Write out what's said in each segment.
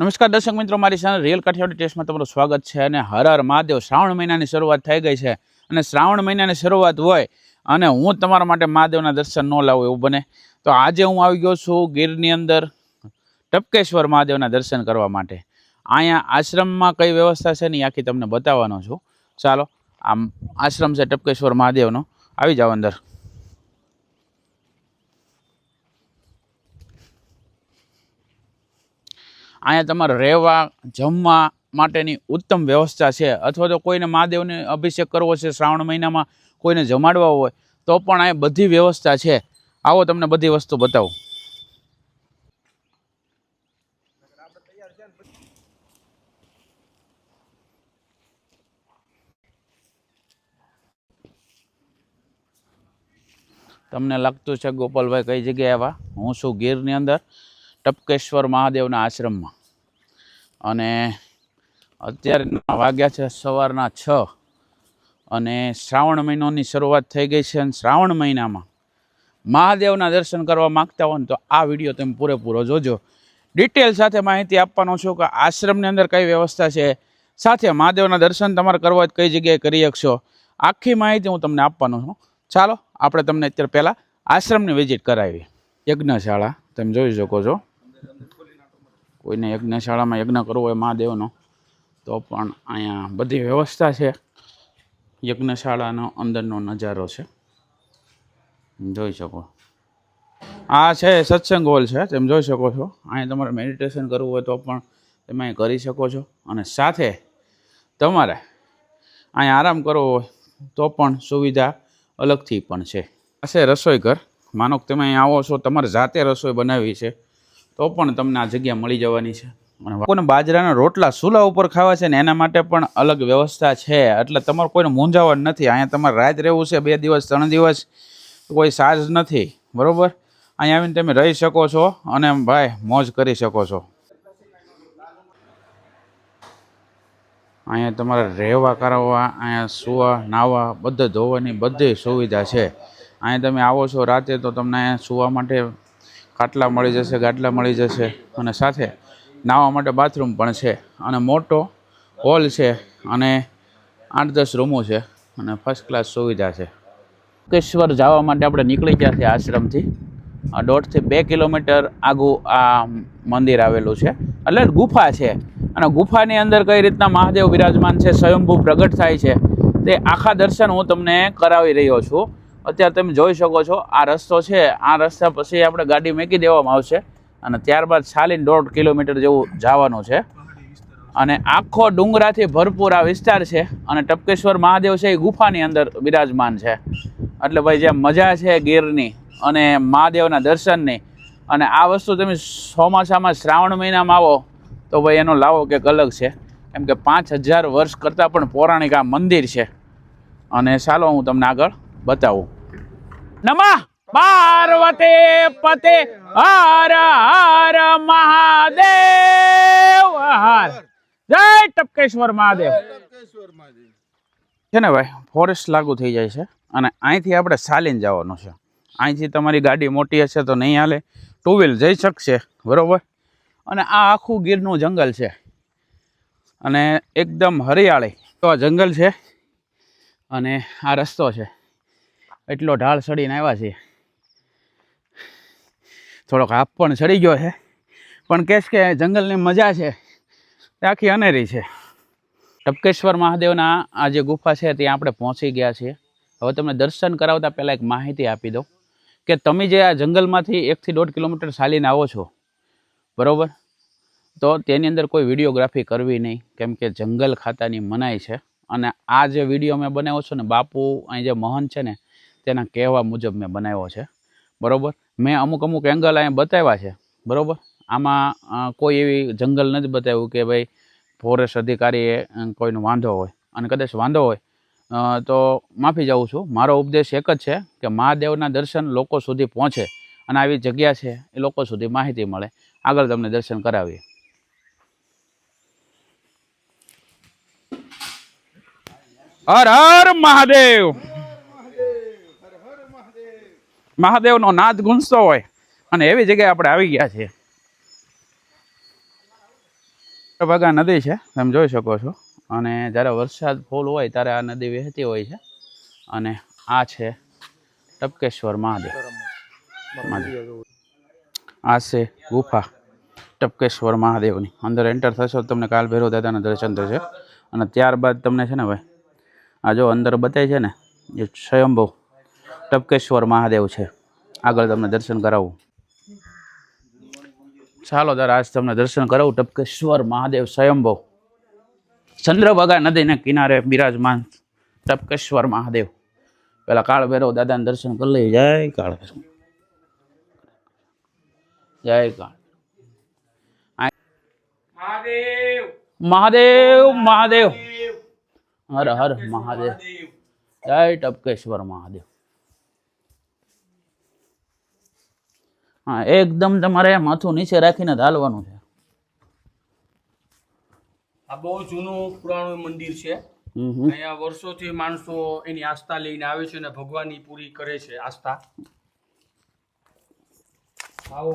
નમસ્કાર દર્શક મિત્રો, મારી ચેનલ રિયલ કાઠિયાવાડી ટેસ્ટમાં તમારું સ્વાગત છે અને હર હર મહાદેવ. શ્રાવણ મહિનાની શરૂઆત થઈ ગઈ છે અને શ્રાવણ મહિનાની શરૂઆત હોય અને હું તમારા માટે મહાદેવના દર્શન ન લાવું એવું બને, તો આજે હું આવી ગયો છું ગીરની અંદર ટપકેશ્વર મહાદેવના દર્શન કરવા માટે. અહીંયા આશ્રમમાં કઈ વ્યવસ્થા છે ને આખી તમને બતાવવાનો છું. ચાલો, આમ આશ્રમ છે ટપકેશ્વર મહાદેવનો. આવી જાઓ અંદર. અહીંયા તમારે રહેવા, જમવા માટેની ઉત્તમ વ્યવસ્થા છે. અથવા તો કોઈને મહાદેવને અભિષેક કરવો છે શ્રાવણ મહિનામાં, કોઈને જમાડવા હોય, તો પણ અહીંયા બધી વ્યવસ્થા છે. આવો તમને બધી વસ્તુ બતાવું. તમને લાગતું છે ગોપાલભાઈ કઈ જગ્યાએ આવ્યા? હું છું ગીરની અંદર. ટપકેશ્વર મહાદેવના આશ્રમમાં. અને અત્યારે વાગ્યા છે સવારના છ અને શ્રાવણ મહિનોની શરૂઆત થઈ ગઈ છે અને શ્રાવણ મહિનામાં મહાદેવના દર્શન કરવા માગતા હો ને તો આ વીડિયો તમે પૂરેપૂરો જોજો. ડિટેલ સાથે માહિતી આપવાનો છું કે આશ્રમની અંદર કઈ વ્યવસ્થા છે. સાથે મહાદેવના દર્શન તમારે કરવા કઈ જગ્યાએ કરી શકશો. આખી માહિતી હું તમને આપવાનો છું. ચાલો, આપણે તમને અત્યારે પહેલાં આશ્રમની વિઝિટ કરાવી યજ્ઞશાળા, તમે જોઈ શકો છો. કોઈને યજ્ઞશાળામાં યજ્ઞ કરવો હોય મહાદેવનો, તો પણ અહીંયા બધી વ્યવસ્થા છે. યજ્ઞશાળાનો અંદરનો નજારો છે. જોઈ શકો. આ છે સત્સંગ હોલ છે, તમે જોઈ શકો છો. અહીંયા તમારે મેડિટેશન કરવું હોય તો પણ તમે કરી શકો છો. અને સાથે તમારે અહીંયા આરામ કરવો હોય તો પણ સુવિધા અલગથી પણ છે. આ રસોઈ ઘર. માનો કે તમે અહીંયા આવો છો, તમારે જાતે રસોઈ બનાવવી છે. તો પણ તમને આ જગ્યા મળી જવાની છે. અને કોઈને બાજરાના રોટલા ચૂલા ઉપર ખાવા છે ને એના માટે પણ અલગ વ્યવસ્થા છે. એટલે તમારે કોઈને મૂંઝાવણ નથી. અહીંયા તમારે રાત રહેવું છે, બે દિવસ, ત્રણ દિવસ, કોઈ ચાર્જ નથી. બરાબર? અહીંયા આવીને તમે રહી શકો છો અને ભાઈ, મોજ કરી શકો છો. અહીંયા તમારે રહેવા, કરાવવા, અહીંયા સુવા, નાવા, બધે ધોવાની બધી સુવિધા છે. અહીંયા તમે આવો છો રાતે તો તમને અહીંયા સુવા માટે ખાટલા મળી જશે, ગાટલા મળી જશે અને સાથે નાહવા માટે બાથરૂમ પણ છે અને મોટો હોલ છે અને આઠ દસ રૂમો છે અને ફર્સ્ટ ક્લાસ સુવિધા છે. મુકેશ્વર જવા માટે આપણે નીકળી ગયા છે આશ્રમથી. દોઢથી બે કિલોમીટર આગું આ મંદિર આવેલું છે. એટલે ગુફા છે અને ગુફાની અંદર કઈ રીતના મહાદેવ બિરાજમાન છે, સ્વયંભૂ પ્રગટ થાય છે તે આખા દર્શન હું તમને કરાવી રહ્યો છું. અત્યારે તમે જોઈ શકો છો, આ રસ્તો છે. આ રસ્તા પછી આપણે ગાડી મૂકી દેવામાં આવશે અને ત્યારબાદ સાલીન દોઢ કિલોમીટર જેવું જવાનું છે. અને આખો ડુંગરાથી ભરપૂર આ વિસ્તાર છે અને ટપકેશ્વર મહાદેવ છે એ ગુફાની અંદર બિરાજમાન છે. એટલે ભાઈ જે મજા છે ગીરની અને મહાદેવના દર્શનની. અને આ વસ્તુ તમે ચોમાસામાં શ્રાવણ મહિનામાં આવો તો ભાઈ એનો લાવો કંઈક અલગ છે. કેમ કે પાંચ હજાર વર્ષ કરતાં પણ પૌરાણિક આ મંદિર છે. અને ચાલો હું તમને આગળ બતાવું. નમઃ પાર્વતી પતે. હર હર મહાદેવ. હર. જય ટપકેશ્વર મહાદેવ. છે ને ભાઈ ફોરેસ્ટ લાગુ થઈ જાય છે અને અહીંથી આપણે ચાલીને જવાનું છે. અહીંથી તમારી ગાડી મોટી હશે તો નહીં હાલે. ટુ વ્હીલ જઈ શકશે બરાબર? અને આ આખું ગીરનું જંગલ છે. અને એકદમ હરિયાળી તો આ જંગલ છે. અને આ રસ્તો છે. એટલો ઢાળ સડીને આવ્યા છીએ. થોડોક હાફ પણ સડી ગયો છે. પણ કહેશ કે જંગલની મજા છે. તે આખી અનેરી છે. ટપકેશ્વર મહાદેવના આ જે ગુફા છે ત્યાં આપણે પહોંચી ગયા છીએ. હવે તમને દર્શન કરાવતા પહેલાં એક માહિતી આપી દઉં કે તમે જે આ જંગલમાંથી એકથી દોઢ કિલોમીટર ચાલીને આવો છો, બરાબર? તો તેની અંદર કોઈ વિડીયોગ્રાફી કરવી નહીં, કેમ કે જંગલ ખાતાની મનાઈ છે. અને આ જે વીડિયો મેં બનાવ્યો છું ને, બાપુ, અહીં જે મહંત છે ને તેના કહેવા મુજબ મેં બનાવ્યો છે. બરાબર? મેં અમુક અમુક એંગલ અહીંયા બતાવ્યા છે. બરાબર? આમાં કોઈ એવી જંગલ નથી બતાવ્યું કે ભાઈ ફોરેસ્ટ અધિકારીએ કોઈનો વાંધો હોય. અને કદાચ વાંધો હોય તો માફી જાઉં છું. મારો ઉપદેશ એક જ છે કે મહાદેવના દર્શન લોકો સુધી પહોંચે અને આવી જગ્યા છે એ લોકો સુધી માહિતી મળે. આગળ તમને દર્શન કરાવીએ. હર હર મહાદેવ! મહાદેવનો નાદ ગુંજતો હોય અને એવી જગ્યાએ આપણે આવી ગયા છીએ. ભાગા નદી છે, તમે જોઈ શકો છો. અને જ્યારે વરસાદ ફૂલ હોય ત્યારે આ નદી વહેતી હોય છે. અને આ છે ટપકેશ્વર મહાદેવ. આ છે ગુફા ટપકેશ્વર મહાદેવની. અંદર એન્ટર થશો તમને કાલ ભૈરવ દાદાના દર્શન થશે. અને ત્યારબાદ તમને છે ને ભાઈ, આ જો અંદર બતાય છે ને, એ સ્વયંભૂ ટપકેશ્વર મહાદેવ છે. આગળ તમને દર્શન કરાવું. ચાલો દર આજ તમને દર્શન કરાવું ટપકેશ્વર મહાદેવ સ્વયંભવ ચંદ્રભાગા નદીને કિનારે બિરાજમાન ટપકેશ્વર મહાદેવ. પેલા કાળ ભૈરવ દાદાને દર્શન કરી લઈએ. જય કાળ ભૈરવ. જય કાળ. મહાદેવ. મહાદેવ. હર હર મહાદેવ. જય ટપકેશ્વર મહાદેવ. હા એકદમ તમારે માથું નીચે રાખીને હાલવાનું છે. આ બહુ જૂનું પુરાણું મંદિર છે. અહીંયા વર્ષોથી માણસો એની આસ્થા લઈને આવે છે અને ભગવાનની પૂરી કરે છે આસ્થા. આવો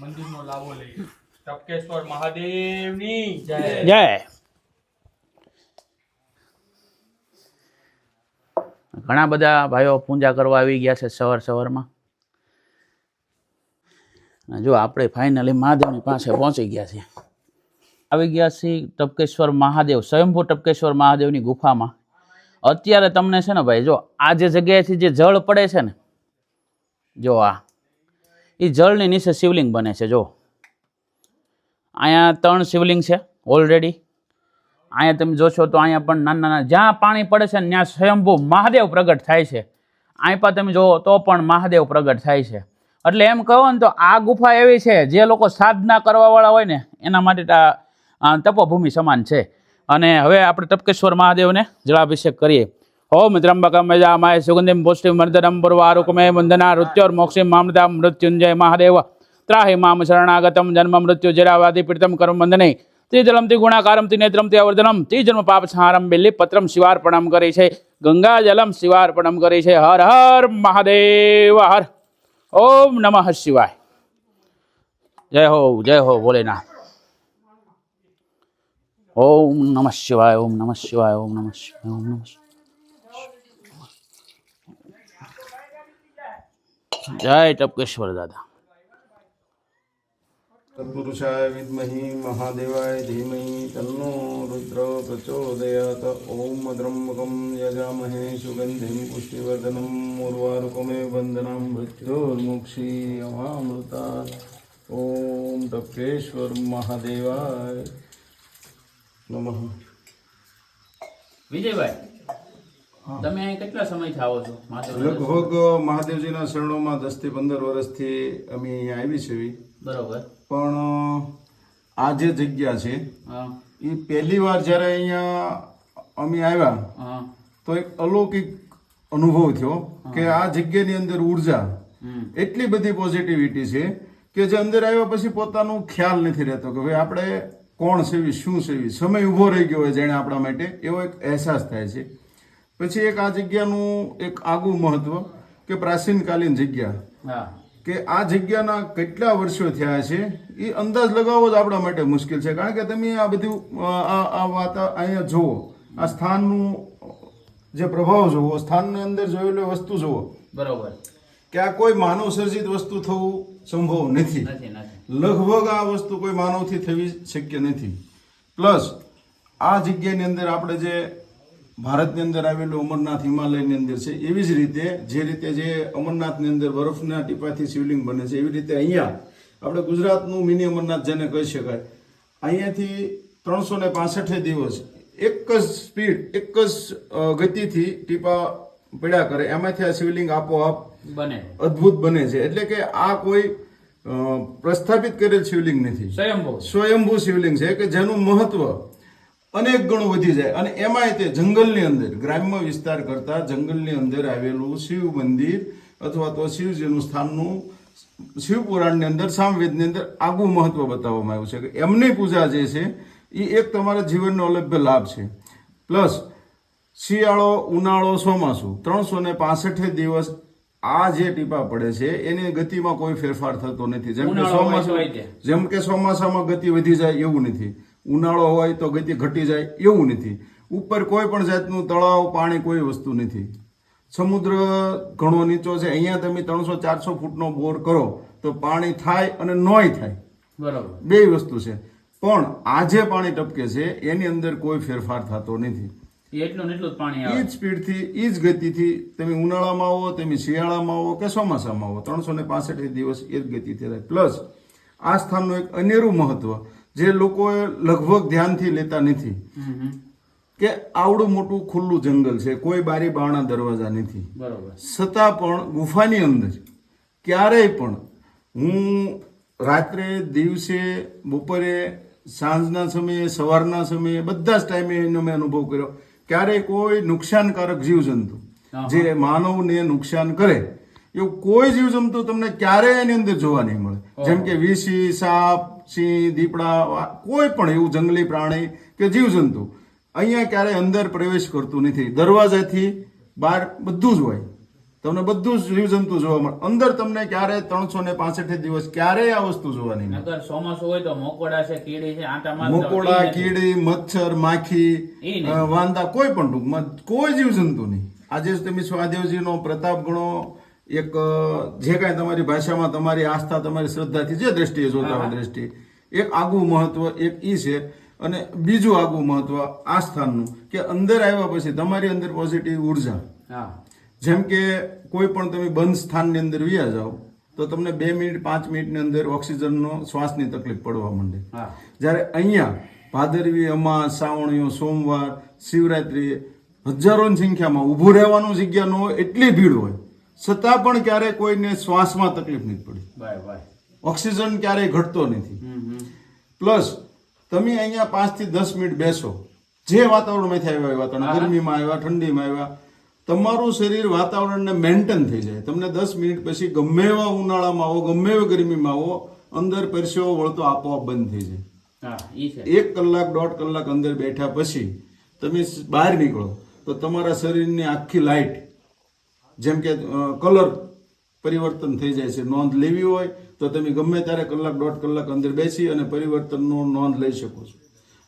મંદિરનો લાવો લઈએ ટપકેશ્વર મહાદેવની જય. જય. ઘણા બધા ભાઈઓ પૂજા કરવા આવી ગયા છે સવાર સવારમાં. અને જો આપણે ફાઇનલી મહાદેવની પાસે પહોંચી ગયા છીએ. આવી ગયા છીએ ટપકેશ્વર મહાદેવ, સ્વયંભૂ ટપકેશ્વર મહાદેવની ગુફામાં. અત્યારે તમને છે ને ભાઈ, જો આ જે જગ્યાએથી જે જળ પડે છે ને, જો આ એ જળની નીચે શિવલિંગ બને છે, જો. અહીંયા ત્રણ શિવલિંગ છે ઓલરેડી અહીંયા તમે જોશો તો અહીંયા પણ નાના નાના, જ્યાં પાણી પડે છે ને, ત્યાં સ્વયંભૂ મહાદેવ પ્રગટ થાય છે. અહીં પણ તમે જુઓ તો પણ મહાદેવ પ્રગટ થાય છે. એટલે એમ કહો ને તો આ ગુફા એવી છે જે લોકો સાધના કરવાવાળા હોય ને એના માટે તો આ, તપોભૂમિ સમાન છે. અને હવે આપણે તપકેશ્વર મહાદેવને જળાભિષેક કરીએ. ઓમ ત્રંબકમ મજામાય સુગંધિમ પુષ્ટિ મર્દનમ પૂર્વારુકમે વંદના મૃત્યોર મોક્ષિમ મામૃતા મૃત્યુંજય મહાદેવ. ત્રાહી મામ શરણાગતમ જન્મ મૃત્યુ જરાવાદિ પીડિતમ કર્મ વંદને. તે જલમથી ગુણાકારમથી નેત્રમથી અવર્ધનમ તે જન્મ પાપ સંહારમ બિલ્લી પત્રમ શિવાર્પણમ કરે છે ગંગા જલમ શિવાર્પણમ કરે છે હર હર મહાદેવ હર ઓમ નમઃ શિવાય જય હો જય હો ભોલેનાથ ઓમ નમઃ શિવાય ઓમ નમઃ શિવાય ઓમ નમઃ શિવાય ઓમ નમઃ શિવાય. જય ટપકેશ્વર દાદા તત્પુરુષાય વિદ્મહિ મહાદેવાય ધીમહિ તન્નો રુદ્ર પ્રચોદયાત ઓમ દ્રમ્મકમ યજામહે સુગંધિમ પુષ્ટિવર્ધનમ ઉર્વારુકમે વંદના મૃત્યોર્મુક્ષી અમામૃતા ઓમ ટપકેશ્વર મહાદેવાય નમઃ વિજયભાઈ તમે અહીં કેટલા સમયથી આવો છો? લગભગ મહાદેવજીના શરણોમાં દસથી પંદર વર્ષથી અમે અહીંયા આવી છે બરોબર. પણ આ જે જગ્યા છે એ પહેલી વાર જ્યારે અહીંયા અમે આવ્યા તો એક અલૌકિક અનુભવ થયો કે આ જગ્યાની અંદર ઊર્જા એટલી બધી પોઝિટિવિટી છે કે જે અંદર આવ્યા પછી પોતાનો ખ્યાલ નથી રહેતો કે ભાઈ આપણે કોણ સેવી શું સેવી? સમય ઊભો રહી ગયો હોય જેણે આપણા માટે એવો એક અહેસાસ થાય છે. પછી એક આ જગ્યાનું એક આગવું મહત્વ કે પ્રાચીનકાલીન જગ્યા. કે આ જગ્યાના કેટલા વર્ષો થયા છે એ અંદાજ લગાવવો જ આપણા માટે મુશ્કેલ છે. કારણ કે તમે આ બધું આ આ વાત અહીંયા જુઓ આ સ્થાનનું જે પ્રભાવ જુઓ સ્થાનની અંદર જોયેલી વસ્તુ જુઓ. બરાબર. કે આ કોઈ માનવ સર્જિત વસ્તુ થવું સંભવ નથી. લગભગ આ વસ્તુ કોઈ માનવથી થવી શક્ય નથી. પ્લસ આ જગ્યાની અંદર આપણે જે ભારતની અંદર આવેલું અમરનાથ હિમાલયની અંદર છે. એવી જ રીતે જે રીતે જે અમરનાથની અંદર બરફના ટીપાથી શિવલિંગ બને છે એવી રીતે અહીંયા આપણે ગુજરાતનું મિની અમરનાથ જેને કહી શકાય અહીંયાથી ત્રણસો ને પાસઠે દિવસ એક જ સ્પીડ એક જ ગતિથી ટીપા પડ્યા કરે. એમાંથી આ શિવલિંગ આપોઆપ બને. અદ્ભુત બને છે. એટલે કે આ કોઈ પ્રસ્થાપિત કરેલ શિવલિંગ નથી. સ્વયંભૂ. સ્વયંભૂ શિવલિંગ છે કે જેનું મહત્વ અનેક ગણું વધી જાય. અને એમાંય તે જંગલની અંદર ગ્રામ્ય વિસ્તાર કરતાં જંગલની અંદર આવેલું શિવ મંદિર અથવા તો શિવજીનું સ્થાનનું શિવ પુરાણની અંદર સામવેદની અંદર આગવું મહત્વ બતાવવામાં આવ્યું છે કે એમની પૂજા જે છે એ એક તમારા જીવનનો અલભ્ય લાભ છે. પ્લસ શિયાળો ઉનાળો ચોમાસું ત્રણસો ને પાસઠે દિવસ આ જે ટીપા પડે છે એની ગતિમાં કોઈ ફેરફાર થતો નથી. જેમ કે ચોમાસું જેમ કે ચોમાસામાં ગતિ વધી જાય એવું નથી. ઉનાળો હોય તો ગતિ ઘટી જાય એવું નથી. ઉપર કોઈ પણ જાતનું તળાવ પાણી કોઈ વસ્તુ નથી. સમુદ્ર ઘણો નીચો છે. અહીંયા તમે ત્રણસો ચારસો ફૂટનો બોર કરો તો પાણી થાય અને નોય થાય. બરાબર. બે વસ્તુ છે. પણ આજે પાણી ટપકે છે એની અંદર કોઈ ફેરફાર થતો નથી. એટલું એટલું જ પાણી એ જ સ્પીડથી એ જ ગતિથી તમે ઉનાળામાં આવો તમે શિયાળામાં આવો કે ચોમાસામાં આવો ત્રણસો ને પાસઠ દિવસ એ જ ગતિથી રહે પ્લસ આ સ્થાનનું એક અનેરું મહત્વ જે લોકોએ લગભગ ધ્યાનથી લેતા નથી. કે આવડું મોટું ખુલ્લું જંગલ છે કોઈ બારી બારણા દરવાજા નથી. બરાબર. છતાં પણ ગુફાની અંદર ક્યારેય પણ હું રાત્રે દિવસે બપોરે સાંજના સમયે સવારના સમયે બધા જ ટાઈમે એનો મેં અનુભવ કર્યો. ક્યારેય કોઈ નુકસાનકારક જીવજંતુ જે માનવને નુકસાન કરે એવું કોઈ જીવજંતુ તમને ક્યારેય એની અંદર જોવા નહીં મળે. જેમ કે વીસી સાપ સિંહ દીપડા કોઈ પણ એવું જંગલી પ્રાણી કે જીવજંતુ અહીંયા ક્યારેય અંદર પ્રવેશ કરતું નથી. દરવાજાથી બહાર બધું જ હોય. તમને બધું જ જીવજંતુ જોવા મળે. અંદર તમને ક્યારે ત્રણસો ને પાસઠ દિવસ ક્યારેય આ વસ્તુ જોવાની નહીં અગર ચોમાસું હોય તો મોકોડા છે કીડી છે આંટા મકોડા. કીડી મચ્છર માખી વાંદા કોઈ પણ ટૂંકમાં કોઈ જીવજંતુ નહીં. આજે તમે સ્વાદેવજીનો પ્રતાપ ગણો એક જે કાંઈ તમારી ભાષામાં તમારી આસ્થા તમારી શ્રદ્ધાથી જે દ્રષ્ટિએ જોતા હોય દ્રષ્ટિ એક આગવું મહત્વ એક ઈ છે અને બીજું આગવું મહત્વ આ સ્થાનનું કે અંદર આવ્યા પછી તમારી અંદર પોઝિટિવ ઊર્જા. જેમ કે કોઈ પણ તમે બંધ સ્થાનની અંદર વ્યા જાઓ તો તમને બે મિનિટ પાંચ મિનિટની અંદર ઓક્સિજનનો શ્વાસની તકલીફ પડવા માંડે. જ્યારે અહીંયા ભાદરવી અમાસ શ્રાવણીઓ સોમવાર શિવરાત્રી હજારોની સંખ્યામાં ઊભું રહેવાનું જગ્યા ન હોય એટલી ભીડ હોય. છતાં પણ ક્યારેય કોઈને શ્વાસમાં તકલીફ નથી પડી. ઓક્સિજન ક્યારેય ઘટતો નથી. પ્લસ તમે અહીંયા પાંચથી દસ મિનિટ બેસો. જે વાતાવરણમાંથી આવ્યા હોય વાતાવરણ ગરમીમાં આવ્યા ઠંડીમાં આવ્યા તમારું શરીર વાતાવરણને મેન્ટેન થઈ જાય. તમને દસ મિનિટ પછી ગમે એવા ઉનાળામાં આવો ગમે એવા ગરમીમાં આવો અંદર પરસેવો વળતો આપોઆપ બંધ થઈ જાય. એક કલાક દોઢ કલાક અંદર બેઠા પછી તમે બહાર નીકળો તો તમારા શરીરની આખી લાઈટ જેમ કે કલર પરિવર્તન થઈ જાય છે નોંધ લેવી હોય તો તમે ગમે ત્યારે કલાક દોઢ કલાક અંદર બેસી અને પરિવર્તનનો નોંધ લઈ શકો છો.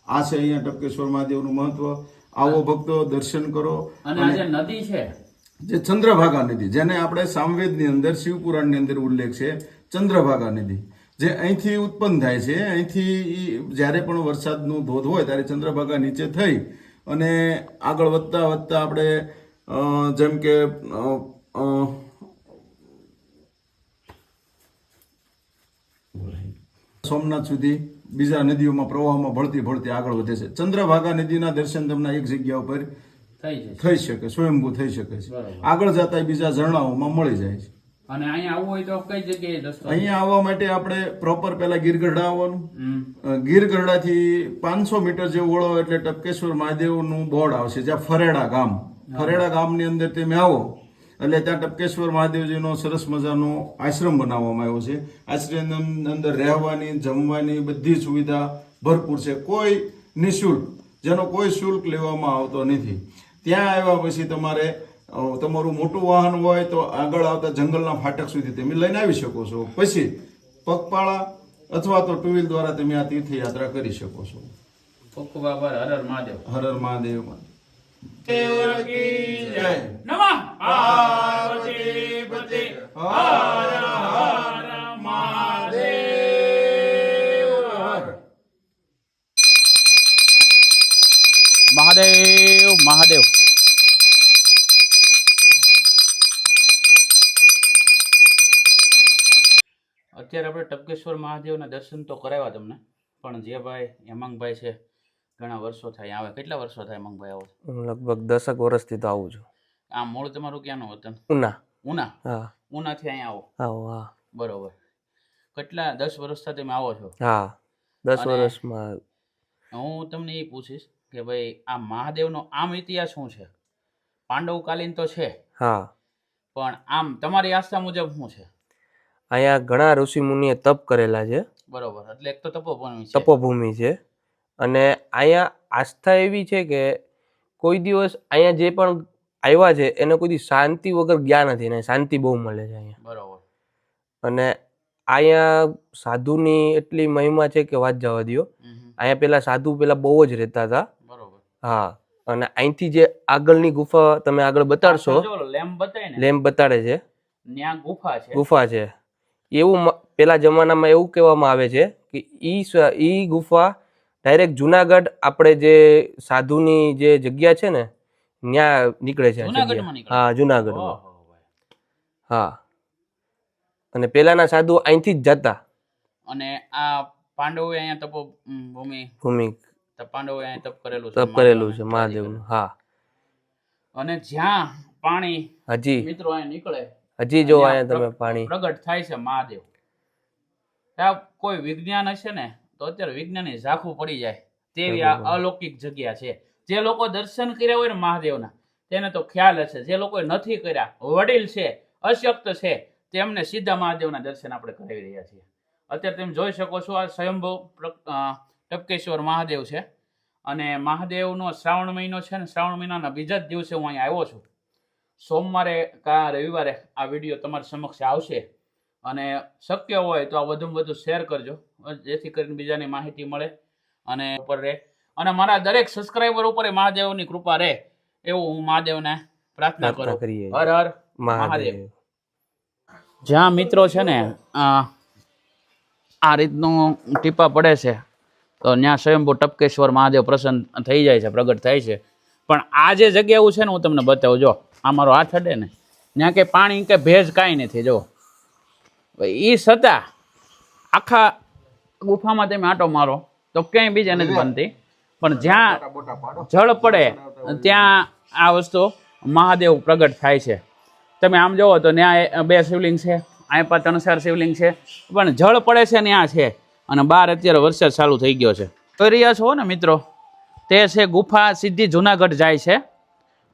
આ છે અહીંયા ટપકેશ્વર મહાદેવનું મહત્વ. આવો ભક્તો દર્શન કરો. અને આ જે નદી છે? જે ચંદ્રભાગા નદી જેને આપણે સામવેદની અંદર શિવપુરાણની અંદર ઉલ્લેખ છે ચંદ્રભાગા નદી. જે અહીંથી ઉત્પન્ન થાય છે અહીંથી જ્યારે પણ વરસાદનું ધોધ હોય ત્યારે ચંદ્રભાગા નીચે થઈ અને આગળ વધતા વધતા આપણે જેમ કે સોમનાથ સુધી બીજા નદીઓમાં પ્રવાહમાં ભળતી ભળતી આગળ વધે છે. ચંદ્રભાગા નદીના દર્શન તમને એક જગ્યા ઉપર થઈ શકે સ્વયંભૂ થઈ શકે છે. આગળ જતા બીજા ઝરણાઓમાં મળી જાય છે. અને અહીંયા આવવું હોય તો કઈ જગ્યાએ અહીંયા આવવા માટે આપણે પ્રોપર પહેલા ગીરગઢડા આવવાનું. ગીરગઢડાથી પાંચસો મીટર જેવું વળો એટલે ટપકેશ્વર મહાદેવનું બોર્ડ આવશે જ્યાં ફરેડા ગામ. ફરેડા ગામની અંદર તમે આવો એટલે ત્યાં ટપકેશ્વર મહાદેવજીનો સરસ મજાનો આશ્રમ બનાવવામાં આવ્યો છે. આશ્રમની અંદર રહેવાની જમવાની બધી સુવિધા ભરપૂર છે. કોઈ નિઃશુલ્ક જેનો કોઈ શુલ્ક લેવામાં આવતો નથી. ત્યાં આવ્યા પછી તમારે તમારું મોટું વાહન હોય તો આગળ આવતા જંગલના ફાટક સુધી તમે લઈને આવી શકો છો. પછી પગપાળા અથવા તો ટુ વ્હીલ દ્વારા તમે આ તીર્થયાત્રા કરી શકો છો. ખૂબ મહાદેવ. હર હર મહાદેવ. મહાદેવ મહાદેવ અત્યારે આપણે ટપકેશ્વર મહાદેવના દર્શન તો કરાવ્યા તમને પણ જે ભાઈ હેમાંગભાઈ છે ઘણા વર્ષો થાય આવે? કેટલા વર્ષો થાય મંગભાઈ આવો છો? લગભગ દસક વર્ષથી તો આવું છું. આ મૂળ તમારું ક્યાંનું વતન? ઉના. ઉના? હા. ઉનાથી અહીંયા આવો? આવો હા. બરોબર. કેટલા દસ વર્ષથી તમે આવો છો? હા. દસ અને- વર્ષમાં. હું તમને એ પૂછીશ કે ભાઈ આ મહાદેવનો આમ ઇતિહાસ શું છે? પાંડવકાલીન તો છે. હા. પણ આમ તમારી આસ્થા મુજબ શું છે? અહીંયા ઘણા ઋષિ મુનિએ તપ કરેલા છે. બરોબર. એટલે એક તો તપોભૂમિ છે. તપોભૂમિ છે. અને અહીંયા આસ્થા એવી છે કે કોઈ દિવસ અહીંયા જે પણ આવ્યા છે એને કોઈ દિવસ શાંતિ વગર ગયા નથી ને શાંતિ બહુ મળે છે અહીંયા બરાબર. અને અહીંયા સાધુની એટલી મહિમા છે કે વાત જવા દો. અહીંયા પેલા સાધુ પેલા બહુ જ રહેતા હતા. બરાબર. હા અને અહીંથી જે આગળની ગુફા તમે આગળ બતાડશો લેમ્પ લેમ્પ બતાડે છે. ગુફા છે. ગુફા છે. એવું પેલા જમાનામાં એવું કહેવામાં આવે છે કે ઈ ઈ ગુફા ડાયરેક્ટ જુનાગઢ આપણે જે સાધુની જે જગ્યા છે ને ત્યાં નીકળે છે? હા જુનાગઢમાં. હા. અને પેલાના સાધુ અહીંથી જ જતા. અને આ પાંડવોએ અહીંયા તપો ભૂમિ ભૂમિ. પાંડવોએ અહીંયા તપ કરેલું છે તપ કરેલું છે મહાદેવને. હા અને જ્યાં પાણી હજી. મિત્રો અહીંયા નીકળે હજી જો અહીંયા તમે પાણી. પ્રગટ થાય છે મહાદેવ. કોઈ વિજ્ઞાન હશે ને તો અત્યારે વિજ્ઞાની ઝાંખું પડી જાય તેવી આ અલૌકિક જગ્યા છે. જે લોકો દર્શન કર્યા હોય ને મહાદેવના તેને તો ખ્યાલ હશે. જે લોકોએ નથી કર્યા વડીલ છે અશક્ત છે તેમને સીધા મહાદેવના દર્શન આપણે કરાવી રહ્યા છીએ. અત્યારે તમે જોઈ શકો છો આ સ્વયંભવ ટપકેશ્વર મહાદેવ છે. અને મહાદેવનો શ્રાવણ મહિનો છે ને શ્રાવણ મહિનાના બીજા જ દિવસે હું અહીંયા આવ્યો છું. સોમવારે કા રવિવારે આ વીડિયો તમારી સમક્ષ આવશે. અને શક્ય હોય તો આ વધુમાં વધુ શેર કરજો જેથી કરીને બીજાને માહિતી મળે અને ઉપર રહે. અને મારા દરેક સબસ્ક્રાઈબર ઉપર મહાદેવની કૃપા રહે એવું હું મહાદેવને પ્રાર્થના કરું. હર હર મહાદેવ. જ્યાં મિત્રો છે ને આ રીતનું ટીપા પડે છે તો ત્યાં સ્વયંભૂ ટપકેશ્વર મહાદેવ પ્રસન્ન થઈ જાય છે પ્રગટ થાય છે. પણ આ જે જગ્યા એવું છે ને હું તમને બતાવું જો આ મારો હાથ અડે ને ત્યાં કે પાણી કે ભેજ કાંઈ નથી જો. એ છતાં આખા ગુફામાં તમે આંટો મારો તો ક્યાંય બીજે નથી બનતી. પણ જ્યાં જળ પડે ત્યાં આ વસ્તુ મહાદેવ પ્રગટ થાય છે. તમે આમ જોવો તો ત્યાં બે શિવલિંગ છે અહીં પણ ત્રણ ચાર શિવલિંગ છે પણ જળ પડે છે ને ત્યાં છે. અને બહાર અત્યારે વરસાદ ચાલુ થઈ ગયો છે. જોઈ રહ્યા છો ને મિત્રો? તે છે ગુફા સીધી જુનાગઢ જાય છે.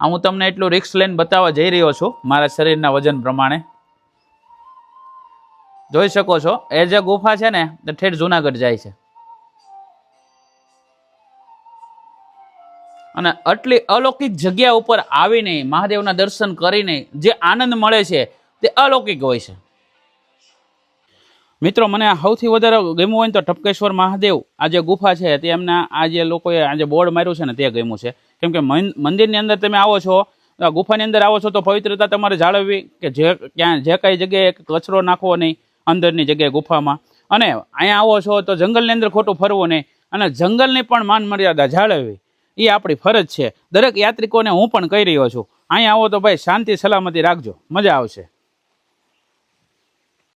હું તમને એટલું રિક્સ લઈને બતાવવા જઈ રહ્યો છું મારા શરીરના વજન પ્રમાણે. જોઈ શકો છો. એ જે ગુફા છે ને તે ઠેઠ જુનાગઢ જાય છે. અને આટલી અલૌકિક જગ્યા ઉપર આવીને, મહાદેવના દર્શન કરીને જે આનંદ મળે છે, તે અલૌકિક હોય છે. મિત્રો, મને સૌથી વધારે ગમ્યું હોય ને તો ટપકેશ્વર મહાદેવ, આ જે ગુફા છે, તે એમના આ જે લોકોએ આ જે બોર્ડ માર્યું છે ને, તે ગમ્યું છે. કેમ કે મંદિરની અંદર તમે આવો છો, ગુફાની અંદર આવો છો, તો પવિત્રતા તમારે જાળવવી કે જે ક્યાં, જે કઈ જગ્યાએ કચરો નાખવો નહીં અંદરની જગ્યાએ ગુફામાં. અને અહીંયા આવો છો તો જંગલની અંદર ખોટું ફરવું નહીં. અને જંગલની પણ માન મર્યાદા જાળવવી એ આપણી ફરજ છે. દરેક યાત્રિકોને હું પણ કહી રહ્યો છું, અહીંયા આવો તો ભાઈ શાંતિ સલામતી રાખજો. મજા આવશે.